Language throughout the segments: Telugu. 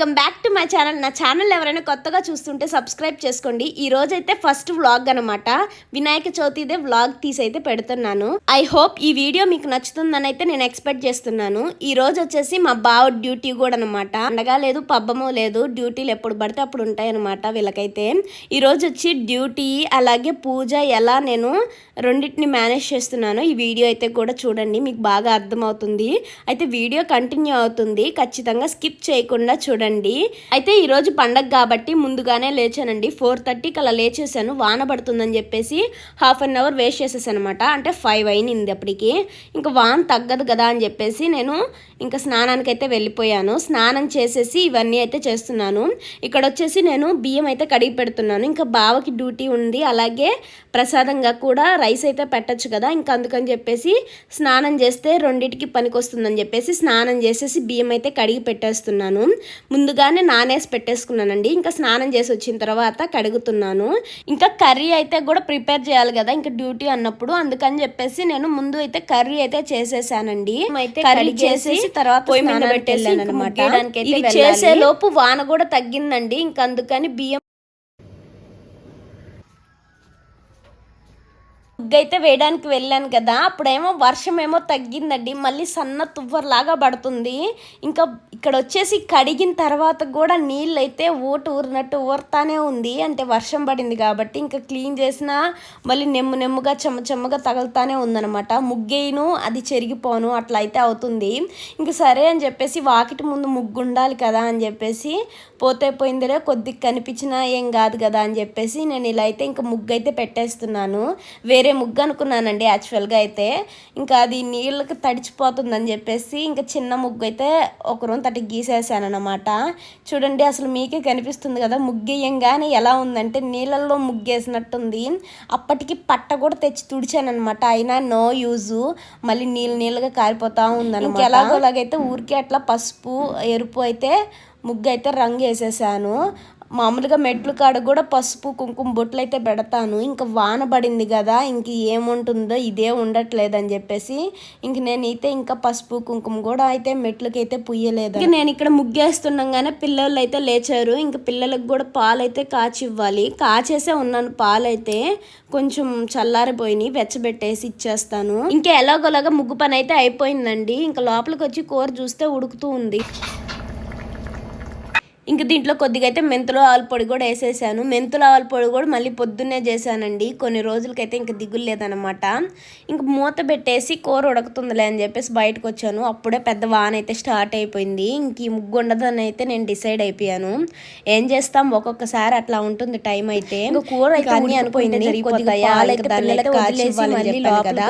Welcome back to my channel. నా ఛానల్ ఎవరైనా కొత్తగా చూస్తుంటే సబ్స్క్రైబ్ చేసుకోండి. ఈ రోజు అయితే ఫస్ట్ వ్లాగ్ అనమాట వినాయక చవితిదే వ్లాగ్ తీసి అయితే పెడుతున్నాను. ఐ హోప్ ఈ వీడియో మీకు నచ్చుతుందని అయితే నేను ఎక్స్పెక్ట్ చేస్తున్నాను. ఈ రోజు వచ్చేసి మా బావ డ్యూటీ కూడా అనమాట అండగా లేదు పబ్బమో లేదు డ్యూటీలు ఎప్పుడు పడితే అప్పుడు ఉంటాయి అనమాట వీళ్ళకైతే. ఈ రోజు వచ్చి డ్యూటీ అలాగే పూజ ఎలా నేను రెండింటిని మేనేజ్ చేస్తున్నాను. ఈ వీడియో అయితే కూడా చూడండి మీకు బాగా అర్థమవుతుంది. అయితే వీడియో కంటిన్యూ అవుతుంది. ఖచ్చితంగా స్కిప్ చేయకుండా చూడండి. అయితే ఈరోజు పండగ కాబట్టి ముందుగానే లేచానండి. ఫోర్ థర్టీకి అలా లేచేసాను వాన పడుతుందని చెప్పేసి హాఫ్ అన్ అవర్ వేస్ట్ చేసేసాను అనమాట అంటే ఫైవ్ అయింది అప్పటికి. ఇంకా వాన తగ్గదు కదా అని చెప్పేసి నేను ఇంకా స్నానానికి అయితే వెళ్ళిపోయాను. స్నానం చేసేసి ఇవన్నీ అయితే చేస్తున్నాను. ఇక్కడ వచ్చేసి నేను బియ్యం అయితే కడిగి పెడుతున్నాను. ఇంకా బావకి డ్యూటీ ఉంది. అలాగే ప్రసాదంగా కూడా రైస్ అయితే పెట్టచ్చు కదా. ఇంకా అందుకని చెప్పేసి స్నానం చేస్తే రెండింటికి పనికొస్తుందని చెప్పేసి స్నానం చేసేసి బియ్యం అయితే కడిగి పెట్టేస్తున్నాను. ముందుగానే నానేసి పెట్టేసుకున్నానండి. ఇంకా స్నానం చేసి వచ్చిన తర్వాత కడుగుతున్నాను. ఇంకా కర్రీ అయితే కూడా ప్రిపేర్ చేయాలి కదా ఇంకా డ్యూటీ అన్నప్పుడు. అందుకని చెప్పేసి నేను ముందు అయితే కర్రీ అయితే చేసేసానండి. కర్రీ చేసేసి తర్వాత పొయ్యి మీద పెట్టేసాను అనమాట చేసే లోపు వాన కూడా తగ్గిందండి. ఇంకా అందుకని బియ్యం ముగ్గైతే వేయడానికి వెళ్ళాను కదా అప్పుడేమో వర్షం ఏమో తగ్గిందండి మళ్ళీ సన్న తువ్వర్లాగా పడుతుంది. ఇంకా ఇక్కడ వచ్చేసి కడిగిన తర్వాత కూడా నీళ్ళు అయితే ఓటు ఊరినట్టు ఊరుతానే ఉంది అంటే వర్షం పడింది కాబట్టి ఇంకా క్లీన్ చేసినా మళ్ళీ నెమ్ము నెమ్ముగా చెమ్మ చెమ్మగా తగులుతానే ఉందనమాట ముగ్గేయను అది చెరిగిపోను అట్లా అయితే అవుతుంది. ఇంకా సరే అని చెప్పేసి వాకిటి ముందు ముగ్గు ఉండాలి కదా అని చెప్పేసి పోతే పోయిందిలే కొద్దిగా కనిపించినా ఏం కాదు కదా అని చెప్పేసి నేను ఇలా అయితే ఇంకా ముగ్గు అయితే పెట్టేస్తున్నాను. వేరే ముగ్గు అనుకున్నానండి యాక్చువల్గా అయితే. ఇంకా అది నీళ్ళకి తడిచిపోతుందని చెప్పేసి ఇంకా చిన్న ముగ్గు అయితే ఒక రోజు తటి గీసేసాను అనమాట చూడండి అసలు మీకే కనిపిస్తుంది కదా ముగ్గేయంగానే ఎలా ఉందంటే నీళ్ళల్లో ముగ్గేసినట్టుంది. అప్పటికి పట్ట కూడా తెచ్చి తుడిచాను అనమాట అయినా నో యూజు. మళ్ళీ నీళ్ళు నీళ్ళగా కారిపోతూ ఉందన్నమాట. ఎలాగోలాగైతే ఊరికే అట్లా పసుపు ఎరుపు అయితే ముగ్గు అయితే రంగు వేసేసాను మామూలుగా మెట్లు కాడ కూడా పసుపు కుంకుమ బొట్లు అయితే పెడతాను. ఇంకా వాన పడింది కదా ఇంక ఏముంటుందో ఇదే ఉండట్లేదు అని చెప్పేసి ఇంక నేనైతే ఇంకా పసుపు కుంకుమ కూడా అయితే మెట్లకైతే పుయ్యలేదు. ఇంక నేను ఇక్కడ ముగ్గేస్తుండగానే పిల్లలు అయితే లేచారు. ఇంకా పిల్లలకు కూడా పాలు అయితే కాచి ఇవ్వాలి కాచేసే ఉన్నాను పాలు అయితే కొంచెం చల్లారిపోయినాయి వెచ్చబెట్టేసి ఇచ్చేస్తాను. ఇంకా ఎలాగోలాగా ముగ్గు పని అయితే అయిపోయిందండి. ఇంకా లోపలికి వచ్చి కూర చూస్తే ఉడుకుతూ ఉంది. ఇంక దీంట్లో కొద్దిగా అయితే మెంతుల ఆవుల పొడి కూడా వేసేసాను. మెంతుల ఆవుల పొడి కూడా మళ్ళీ పొద్దున్నే చేశానండి. కొన్ని రోజులకైతే ఇంక దిగులు లేదనమాట ఇంక మూత పెట్టేసి కూర ఉడకుతుందిలే అని చెప్పేసి బయటకు వచ్చాను. అప్పుడే పెద్ద వాన అయితే స్టార్ట్ అయిపోయింది. ఇంక ఈ ముగ్గు ఉండదని అయితే నేను డిసైడ్ అయిపోయాను. ఏం చేస్తాం? ఒక్కొక్కసారి అట్లా ఉంటుంది టైం అయితే. ఇంక కూర అన్ని అనుకుంటే కొద్దిగా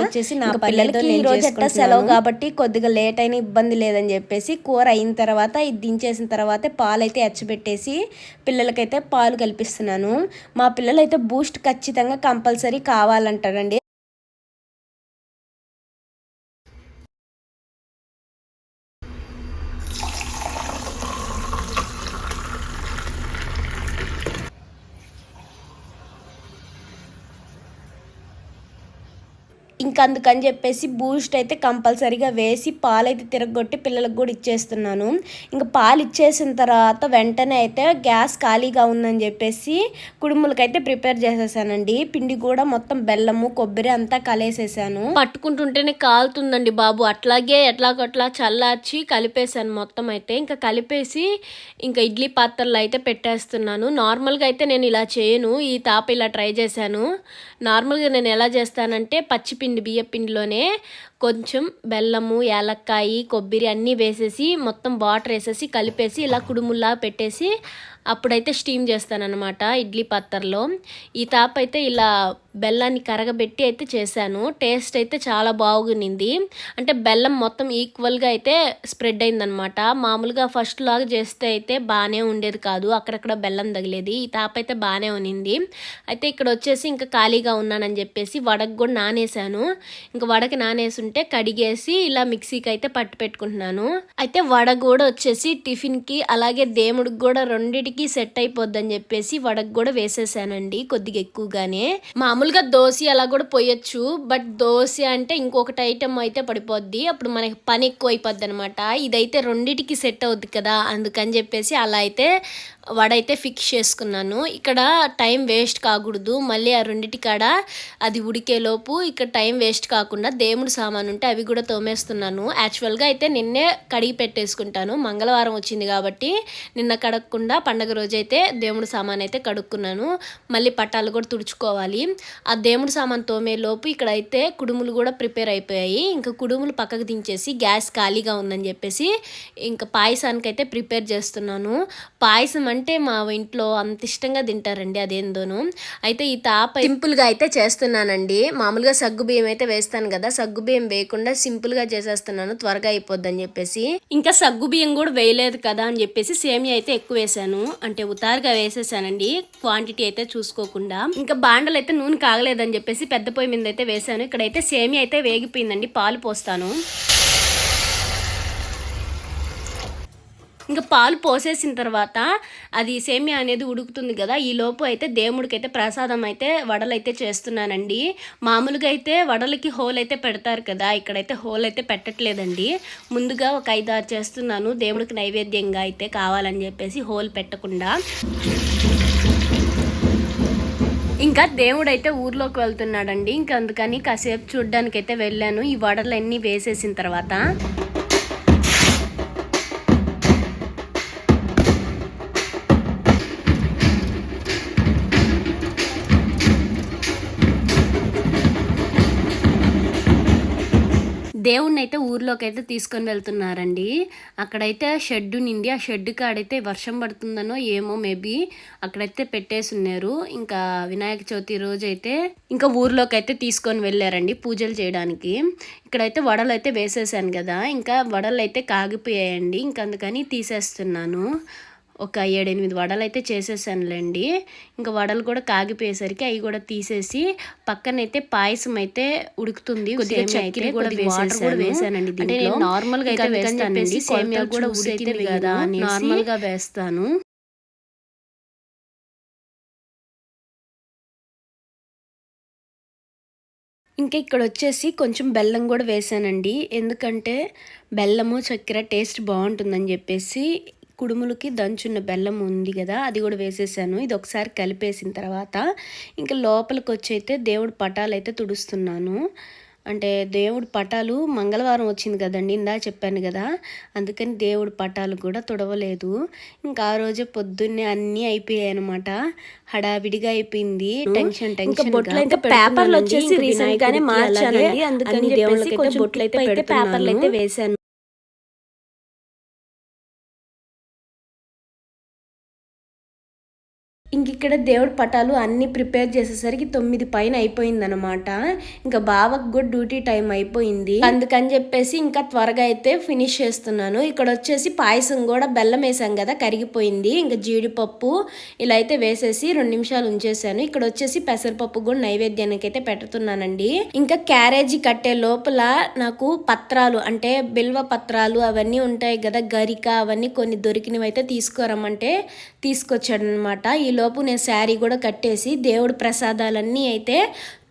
వచ్చేసి నా పిల్లలకి ఈ రోజు సెలవు కాబట్టి కొద్దిగా లేట్ అయిన ఇబ్బంది లేదని చెప్పేసి కూర అయిన తర్వాత ఇది దించేసిన తర్వాత పాలైతే పెట్టేసి పిల్లలకైతే పాలు కల్పిస్తున్నాను. మా పిల్లలైతే బూస్ట్ ఖచ్చితంగా కంపల్సరీ కావాలంటారండి. ఇంకా అందుకని చెప్పేసి బూస్ట్ అయితే కంపల్సరీగా వేసి పాలు అయితే తిరగొట్టి పిల్లలకు కూడా ఇచ్చేస్తున్నాను. ఇంకా పాలు ఇచ్చేసిన తర్వాత వెంటనే అయితే గ్యాస్ ఖాళీగా ఉందని చెప్పేసి కుడుములకైతే ప్రిపేర్ చేసేసానండి. పిండి కూడా మొత్తం బెల్లము కొబ్బరి అంతా కలిసేసాను. పట్టుకుంటుంటేనే కాలుతుందండి బాబు. అట్లాగే ఎట్లాగట్లా చల్లార్చి కలిపేసాను మొత్తం అయితే. ఇంకా కలిపేసి ఇంకా ఇడ్లీ పాత్రలు అయితే పెట్టేస్తున్నాను. నార్మల్గా అయితే నేను ఇలా చేయను. ఈ తాప ఇలా ట్రై చేశాను. నార్మల్గా నేను ఎలా చేస్తానంటే పచ్చి పిండి బియ్య పిండిలోనే కొంచెం బెల్లము యాలక్కాయి కొబ్బరి అన్నీ వేసేసి మొత్తం వాటర్ వేసేసి కలిపేసి ఇలా కుడుముల్లా పెట్టేసి అప్పుడైతే స్టీమ్ చేస్తానన్నమాట ఇడ్లీ పాత్రలో ఈ తాప్ అయితే ఇలా బెల్లాన్ని కరగబెట్టి అయితే చేశాను. టేస్ట్ అయితే చాలా బాగునింది అంటే బెల్లం మొత్తం ఈక్వల్గా అయితే స్ప్రెడ్ అయిందనమాట మామూలుగా ఫస్ట్ లాగా చేస్తే అయితే బాగానే ఉండేది కాదు. అక్కడక్కడ బెల్లం తగిలేది. ఈ తాప అయితే బాగానే ఉనింది. అయితే ఇక్కడ వచ్చేసి ఇంకా ఖాళీగా ఉన్నానని చెప్పేసి వడకు కూడా నానేసాను ఇంకా వడకి నానేసి ఉంటే కడిగేసి ఇలా మిక్సీకి అయితే పట్టు పెట్టుకుంటున్నాను. అయితే వడ కూడా వచ్చేసి టిఫిన్కి అలాగే దేవుడికి కూడా రెండిటికి సెట్ అయిపోద్దని చెప్పేసి వడకు కూడా వేసేసానండి కొద్దిగా ఎక్కువగానే. మామూలుగా దోశ అలా కూడా పోయొచ్చు బట్ దోశ అంటే ఇంకొకటి ఐటమ్ అయితే పడిపోద్ది. అప్పుడు మనకి పని ఎక్కువ అయిపోద్ది అనమాట ఇదైతే రెండిటికి సెట్ అవుద్ది కదా అందుకని చెప్పేసి అలా అయితే వడ అయితే ఫిక్స్ చేసుకున్నాను. ఇక్కడ టైం వేస్ట్ కాకూడదు. మళ్ళీ ఆ రెండింటి కాడ అది ఉడికేలోపు ఇక్కడ టైం వేస్ట్ కాకుండా దేవుడు సామాన్ ఉంటే అవి కూడా తోమేస్తున్నాను. యాక్చువల్గా అయితే నిన్నే కడిగి పెట్టేసుకుంటాను. మంగళవారం వచ్చింది కాబట్టి నిన్న కడగకుండా పండగ రోజు అయితే దేవుడు సామాన్ అయితే కడుక్కున్నాను. మళ్ళీ పట్టాలు కూడా తుడుచుకోవాలి. ఆ దేవుడు సామాన్ తోమే లోపు ఇక్కడ అయితే కుడుములు కూడా ప్రిపేర్ అయిపోయాయి. ఇంకా కుడుములు పక్కకు దించేసి గ్యాస్ ఖాళీగా ఉందని చెప్పేసి ఇంకా పాయసానికి అయితే ప్రిపేర్ చేస్తున్నాను. పాయసం అంటే మా ఇంట్లో అంత ఇష్టంగా తింటారండి అదేందోను. అయితే ఈ తాప సింపుల్గా అయితే చేస్తున్నానండి. మామూలుగా సగ్గు బియ్యం అయితే వేస్తాను కదా సగ్గు బియ్యం వేయకుండా సింపుల్గా చేసేస్తున్నాను త్వరగా అయిపోద్దని చెప్పేసి. ఇంకా సగ్గు బియ్యం కూడా వేయలేదు కదా అని చెప్పేసి సేమియా అయితే ఎక్కువ వేసాను. అంటే ఉతారుగా వేసేసానండి క్వాంటిటీ అయితే చూసుకోకుండా. ఇంకా బాండలు అయితే నూనె కాగలేదని చెప్పేసి పెద్ద పొయ్యి మీద అయితే వేసాను. ఇక్కడైతే సేమియా అయితే వేగిపోయిందండి పాలు పోస్తాను. ఇంకా పాలు పోసేసిన తర్వాత అది సేమియా అనేది ఉడుకుతుంది కదా ఈ లోపు అయితే దేవుడికి అయితే ప్రసాదం అయితే వడలైతే చేస్తున్నానండి మామూలుగా అయితే వడలకి హోల్ అయితే పెడతారు కదా ఇక్కడైతే హోల్ అయితే పెట్టట్లేదండి. ముందుగా ఒక ఐదు ఆరు చేస్తున్నాను దేవుడికి నైవేద్యంగా అయితే కావాలని చెప్పేసి హోల్ పెట్టకుండా. ఇంకా దేవుడు అయితే ఊర్లోకి వెళ్తున్నాడండి ఇంకా అందుకని కాసేపు చూడ్డానికైతే వెళ్ళాను ఈ వడలన్నీ వేసేసిన తర్వాత. దేవుణ్ణి అయితే ఊర్లోకి అయితే తీసుకొని వెళ్తున్నారండి. అక్కడైతే షెడ్ నిండి ఆ షెడ్ కాడైతే వర్షం పడుతుందనో ఏమో మేబీ అక్కడైతే పెట్టేసి ఉన్నారు. ఇంకా వినాయక చవితి రోజు అయితే ఇంకా ఊర్లోకి అయితే తీసుకొని వెళ్ళారండి పూజలు చేయడానికి. ఇక్కడైతే వడలు అయితే వేసేసాను కదా ఇంకా వడలు అయితే కాగిపోయాయండి. ఇంకా అందుకని తీసేస్తున్నాను. ఒక ఏడెనిమిది వడలు అయితే చేసేసానులేండి. ఇంకా వడలు కూడా కాగిపోయేసరికి అవి కూడా తీసేసి పక్కనైతే పాయసం అయితే ఉడుకుతుంది. కొద్దిగా చక్కెర కూడా కూడా వేసానండి అంటే నేను నార్మల్గా అయితే వేస్తానండి. సేమియా కూడా ఉడికింది కదా నార్మల్గా వేస్తాను. ఇంకా ఇక్కడ వచ్చేసి కొంచెం బెల్లం కూడా వేసానండి. ఎందుకంటే బెల్లము చక్కెర టేస్ట్ బాగుంటుందని చెప్పేసి కుడుములకి దంచున్న బెల్లం ఉంది కదా అది కూడా వేసేసాను. ఇది ఒకసారి కలిపేసిన తర్వాత ఇంకా లోపలికి వచ్చి అయితే దేవుడు పటాలు అయితే తుడుస్తున్నాను. అంటే దేవుడు పటాలు మంగళవారం వచ్చింది కదండి ఇందా చెప్పాను కదా అందుకని దేవుడు పటాలు కూడా తుడవలేదు. ఇంకా ఆ రోజే పొద్దున్నే అన్నీ అయిపోయాయి అనమాట హడావిడిగా అయిపోయింది టెన్షన్ టెన్షన్ పేపర్లు వచ్చేసి రీసెంట్ గానే మార్చానండి అందుకని దేవుళ్ళకి బొట్లు అయితే పేపర్లు అయితే వేసాను ఇంక ఇక్కడ దేవుడి పటాలు అన్నీ ప్రిపేర్ చేసేసరికి తొమ్మిది పైన అయిపోయిందనమాట ఇంకా బావకు కూడా డ్యూటీ టైం అయిపోయింది. అందుకని చెప్పేసి ఇంకా త్వరగా అయితే ఫినిష్ చేస్తున్నాను. ఇక్కడ వచ్చేసి పాయసం కూడా బెల్లం వేసాం కదా కరిగిపోయింది. ఇంకా జీడిపప్పు ఇలా అయితే వేసేసి రెండు నిమిషాలు ఉంచేసాను. ఇక్కడ వచ్చేసి పెసరపప్పు కూడా నైవేద్యానికి అయితే పెడుతున్నానండి. ఇంకా క్యారేజీ కట్టే లోపల నాకు పత్రాలు అంటే బిల్వ పత్రాలు అవన్నీ ఉంటాయి కదా గరిక అవన్నీ కొన్ని దొరికినవి అయితే తీసుకోరమ్మంటే తీసుకొచ్చాడనమాట ఈ ఈ లోపు నేను శారీ కూడా కట్టేసి దేవుడి ప్రసాదాలన్నీ అయితే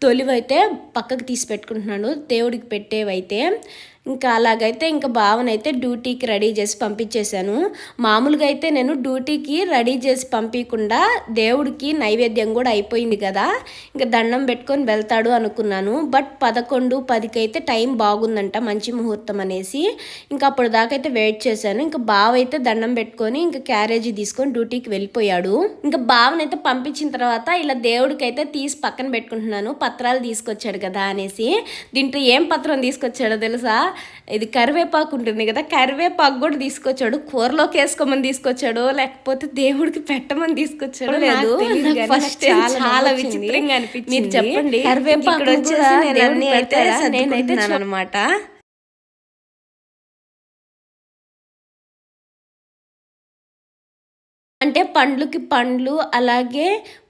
తొలివైతే పక్కకు తీసి పెట్టుకుంటున్నాను. దేవుడికి పెట్టేవైతే ఇంకా అలాగైతే ఇంకా బావనైతే డ్యూటీకి రెడీ చేసి పంపించేశాను. మామూలుగా అయితే నేను డ్యూటీకి రెడీ చేసి పంపించకుండా దేవుడికి నైవేద్యం కూడా అయిపోయింది కదా ఇంకా దండం పెట్టుకొని వెళ్తాడు అనుకున్నాను. బట్ పదకొండు పదికి అయితే టైం బాగుందంట మంచి ముహూర్తం అనేసి. ఇంకా అప్పుడు దాకా అయితే వెయిట్ చేశాను. ఇంకా బావ అయితే దండం పెట్టుకొని ఇంకా క్యారేజీ తీసుకొని డ్యూటీకి వెళ్ళిపోయాడు. ఇంకా బావనైతే పంపించిన తర్వాత ఇలా దేవుడికి అయితే తీసి పక్కన పెట్టుకుంటున్నాను. పత్రాలు తీసుకొచ్చాడు కదా అనేసి. దీంట్లో ఏం పత్రం తీసుకొచ్చాడో తెలుసా? ఇది కరివేపాకు ఉంటుంది కదా కరివేపాకు కూడా తీసుకొచ్చాడు. కూరలోకి వేసుకోమని తీసుకొచ్చాడు లేకపోతే దేవుడికి పెట్టమని తీసుకొచ్చాడు లేదు ఫస్ట్ చాలా విచిత్రంగా అనిపించింది. మీరు చెప్పండి. కరివేపాకు నేనైతే అనమాట అంటే పండ్లుకి పండ్లు అలాగే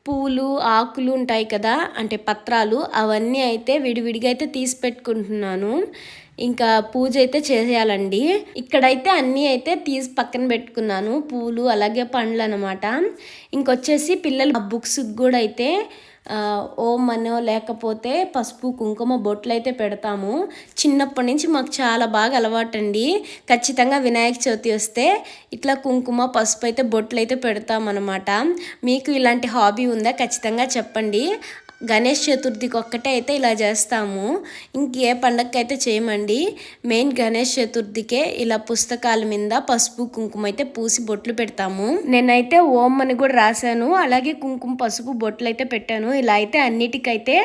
పూలు ఆకులు ఉంటాయి కదా అంటే పత్రాలు అవన్నీ అయితే విడివిడిగా అయితే తీసి పెట్టుకుంటున్నాను. ఇంకా పూజ అయితే చేసేయాలండి ఇక్కడైతే అన్నీ అయితే తీసి పక్కన పెట్టుకున్నాను పూలు అలాగే పండ్లు అనమాట ఇంకొచ్చేసి పిల్లలు బుక్స్ కూడా అయితే ఓం అనో లేకపోతే పసుపు కుంకుమ బొట్లు అయితే పెడతాము. చిన్నప్పటి నుంచి మాకు చాలా బాగా అలవాటండి. ఖచ్చితంగా వినాయక చవితి వస్తే ఇట్లా కుంకుమ పసుపు అయితే బొట్లు అయితే పెడతామన్నమాట. మీకు ఇలాంటి హాబీ ఉందా? ఖచ్చితంగా చెప్పండి. గణేష్ చతుర్థికి ఒక్కటే అయితే ఇలా చేస్తాము. ఇంకే ఏ పండగకైతే చేయమండి మెయిన్ గణేష్ చతుర్థికే ఇలా పుస్తకాల మీద పసుపు కుంకుమ అయితే పూసి బొట్లు పెడతాము. నేనైతే ఓం అని కూడా రాశాను. అలాగే కుంకుమ పసుపు బొట్లు అయితే పెట్టాను. ఇలా అయితే అన్నిటికైతే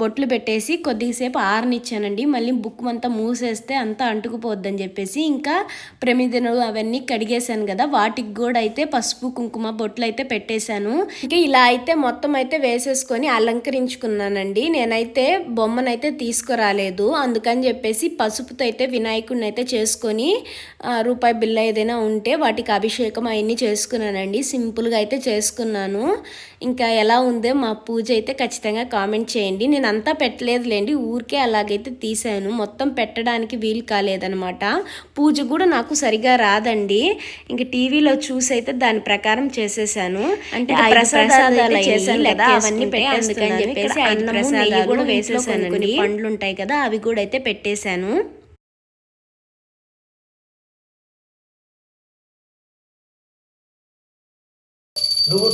బొట్లు పెట్టేసి కొద్దిసేపు ఆరనిచ్చానండి. మళ్ళీ బుక్ అంతా మూసేస్తే అంతా అంటుకుపోద్దని చెప్పేసి ఇంకా ప్రమిదలు అవన్నీ కడిగేశాను కదా. వాటికి కూడా అయితే పసుపు కుంకుమ బొట్లు అయితే పెట్టేశాను. ఇంకా ఇలా అయితే మొత్తం అయితే వేసేసుకొని అలంకరించుకున్నానండి. నేనైతే బొమ్మనైతే తీసుకురాలేదు. అందుకని చెప్పేసి పసుపుతో అయితే వినాయకుడిని అయితే చేసుకొని రూపాయి బిల్ల ఏదైనా ఉంటే వాటికి అభిషేకం అవన్నీ చేసుకున్నానండి. సింపుల్గా అయితే చేసుకున్నాను. ఇంకా ఎలా ఉందో మా పూజ అయితే ఖచ్చితంగా కామెంట్ చేయండి. నేను అంతా పెట్టలేదులేండి. ఊరికే అలాగైతే తీసాను మొత్తం పెట్టడానికి వీలు కాలేదనమాట పూజ కూడా నాకు సరిగా రాదండి. ఇంకా టీవీలో చూసి అయితే దాని ప్రకారం చేసేసాను. అంటే ప్రసాదాలు చేశాను కదా అవన్నీ అందుకని చెప్పేసి ఐదు ప్రసాదాలు కూడా వేసేసానండి. పండ్లు ఉంటాయి కదా అవి కూడా అయితే పెట్టేశాను నువ్వు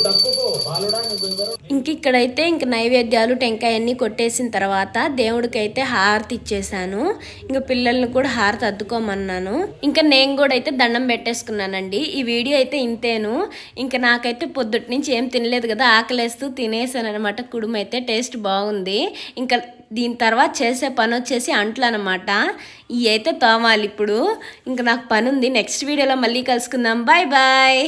బాలుడా ఇంక ఇక్కడైతే ఇంక నైవేద్యాలు టెంకాయ అన్నీ కొట్టేసిన తర్వాత దేవుడికి అయితే హారతి ఇచ్చేసాను ఇంకా పిల్లల్ని కూడా హారతి అద్దుకోమన్నాను. ఇంకా నేను కూడా అయితే దండం పెట్టేసుకున్నానండి. ఈ వీడియో అయితే ఇంతేను. ఇంకా నాకైతే పొద్దుటి నుంచి ఏం తినలేదు కదా ఆకలేస్తూ తినేసాను అనమాట కుడుమ అయితే టేస్ట్ బాగుంది. ఇంకా దీని తర్వాత చేసే పని వచ్చేసి అంట్లు అనమాట ఇవి అయితే తోమాలి ఇప్పుడు ఇంకా నాకు పని ఉంది నెక్స్ట్ వీడియోలో మళ్ళీ కలుసుకుందాం. Bye bye.